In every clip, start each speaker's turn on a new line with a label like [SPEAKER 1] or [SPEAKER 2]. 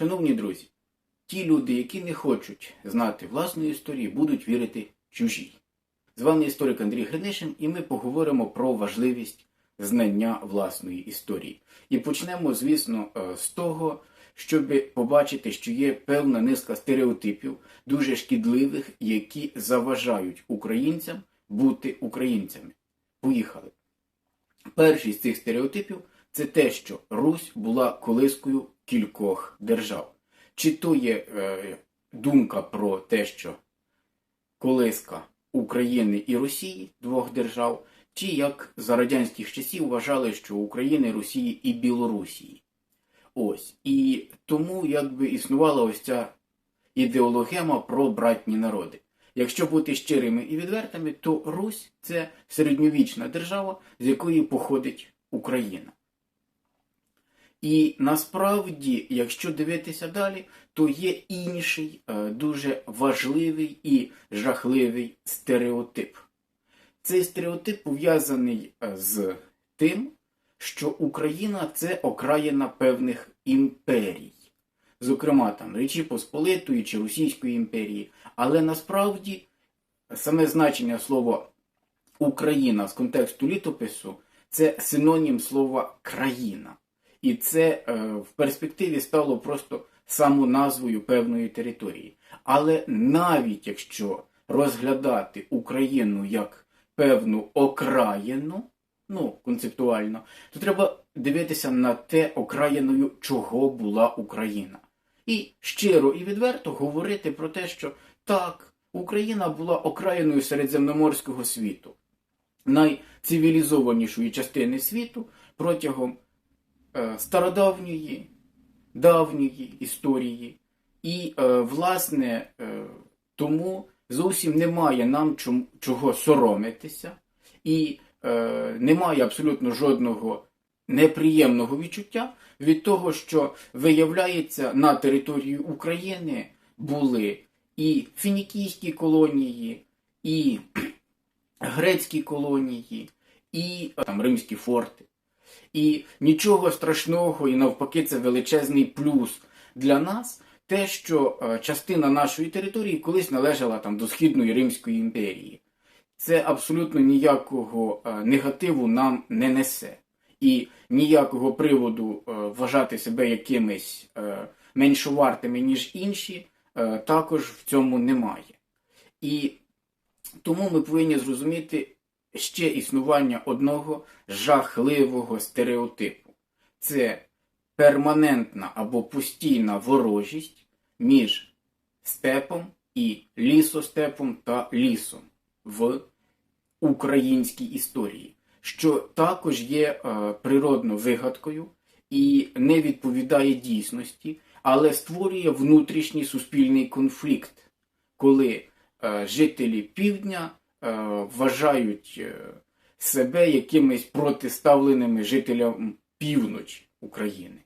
[SPEAKER 1] Шановні друзі, ті люди, які не хочуть знати власної історії, будуть вірити чужій. З вами історик Андрій Гринишин, і ми поговоримо про важливість знання власної історії. І почнемо, звісно, е, з того, щоб побачити, що є певна низка стереотипів, дуже шкідливих, які заважають українцям бути українцями. Поїхали. Перший з цих стереотипів це те, що Русь була колискою кількох держав. Чи то є е, думка про те, що колиска України і Росії двох держав, чи як за радянських часів вважали, що України, Росії і Білорусії. Ось. І тому якби існувала ось ця ідеологема про братні народи. Якщо бути щирими і відвертими, то Русь це середньовічна держава, з якої походить Україна. І насправді, якщо дивитися далі, то є інший е, дуже важливий і жахливий стереотип. Цей стереотип пов'язаний е, з тим, що Україна це окраїна певних імперій, зокрема там Речі Посполитої чи Російської імперії. Але насправді саме значення слова Україна з контексту літопису це синонім слова країна. І це е, в перспективі стало просто самоназвою певної території. Але навіть якщо розглядати Україну як певну окраїну, ну, концептуально, то треба дивитися на те окраїною, чого була Україна. І щиро і відверто говорити про те, що так, Україна була окраїною середземноморського світу, найцивілізованішої частини світу протягом стародавньої, давньої історії. І, е, власне, е, тому зовсім немає нам чого соромитися, і е, немає абсолютно жодного неприємного відчуття від того, що виявляється на території України були і фінікійські колонії, і грецькі колонії, і е, там римські форти. І нічого страшного, і навпаки, це величезний плюс для нас. Те, що е, частина нашої території колись належала там до Східної Римської імперії, це абсолютно ніякого е, негативу нам не несе. І ніякого приводу е, вважати себе якимись е, меншовартими, ніж інші, також в цьому немає. І тому ми повинні зрозуміти ще існування одного жахливого стереотипу. Це перманентна або постійна ворожість між степом і лісостепом та лісом в українській історії, що також є е, природно вигадкою і не відповідає дійсності, але створює внутрішній суспільний конфлікт, коли е, жителі півдня вважають е, себе якимись протиставленими жителям півночі України.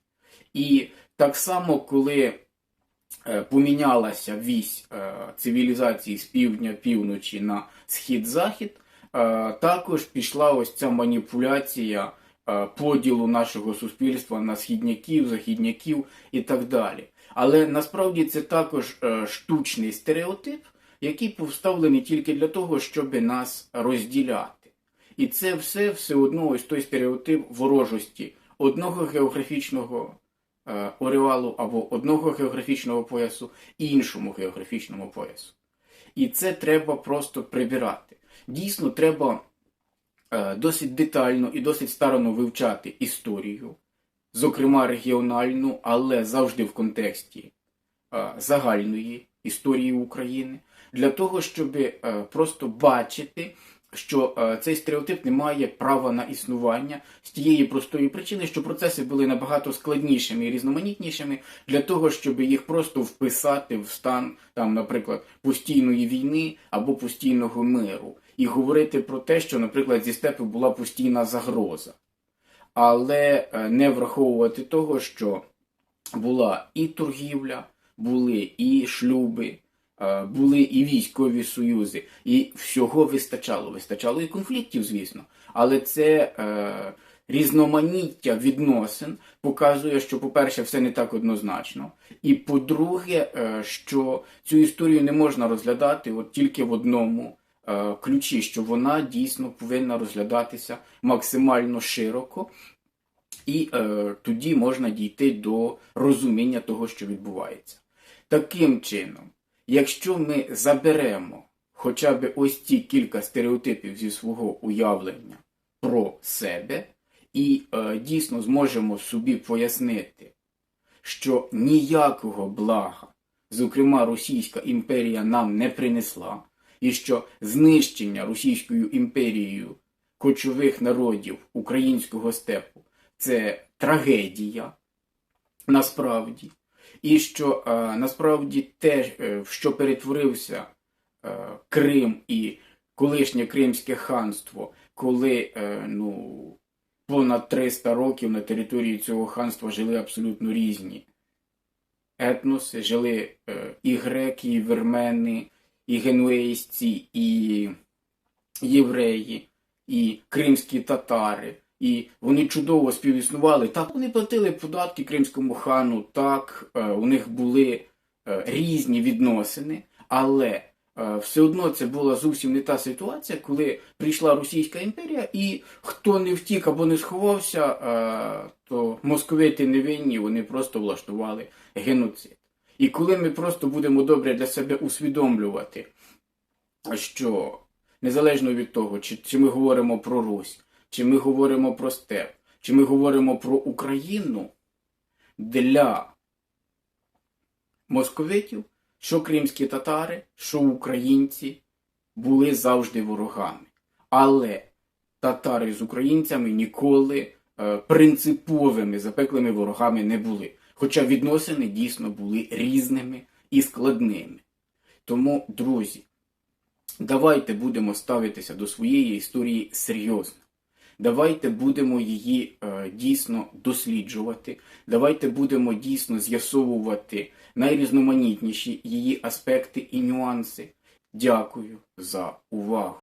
[SPEAKER 1] І так само, коли е, помінялася вісь е, цивілізації з півдня півночі на схід-захід, е, також пішла ось ця маніпуляція е, поділу нашого суспільства на східняків, західняків і так далі. Але насправді це також е, штучний стереотип, який повставлений тільки для того, щоб нас розділяти. І це все все одно ось той стереотип ворожості одного географічного е, ореалу або одного географічного поясу іншому географічному поясу. І це треба просто прибирати. Дійсно, треба е, досить детально і досить старано вивчати історію, зокрема регіональну, але завжди в контексті е, загальної історії України, для того, щоб е, просто бачити, що е, цей стереотип не має права на існування з тієї простої причини, що процеси були набагато складнішими і різноманітнішими для того, щоб їх просто вписати в стан, там, наприклад, постійної війни або постійного миру, і говорити про те, що, наприклад, зі степу була постійна загроза, але е, не враховувати того, що була і торгівля, були і шлюби. Е, були і військові союзи, і всього вистачало. Вистачало і конфліктів, звісно. Але це е, різноманіття відносин показує, що, по-перше, все не так однозначно. І по-друге, е, що цю історію не можна розглядати от тільки в одному е, ключі, що вона дійсно повинна розглядатися максимально широко, і е, тоді можна дійти до розуміння того, що відбувається. Таким чином, якщо ми заберемо хоча б ось ці кілька стереотипів зі свого уявлення про себе, і е, дійсно зможемо собі пояснити, що ніякого блага, зокрема Російська імперія, нам не принесла, і що знищення Російською імперією кочових народів українського степу це трагедія насправді, і що е, насправді те, е, в що перетворився е, Крим і колишнє Кримське ханство, коли ну, понад 300 років на території цього ханства жили абсолютно різні етноси, жили і греки, і вірмени, і генуейські, і євреї, і кримські татари. І вони чудово співіснували. Так, вони платили податки кримському хану, так, е, у них були е, різні відносини, але е, все одно це була зовсім не та ситуація, коли прийшла Російська імперія, і хто не втік або не сховався, то московити не винні, вони просто влаштували геноцид. І коли ми просто будемо добре для себе усвідомлювати, що незалежно від того, чи, чи ми говоримо про Русь, чи ми говоримо про степ, чи ми говоримо про Україну для московитів, що кримські татари, що українці були завжди ворогами. Але татари з українцями ніколи е, принциповими запеклими ворогами не були. Хоча відносини дійсно були різними і складними. Тому, друзі, давайте будемо ставитися до своєї історії серйозно. Давайте будемо її е, дійсно досліджувати. Давайте будемо дійсно з'ясовувати найрізноманітніші її аспекти і нюанси. Дякую за увагу.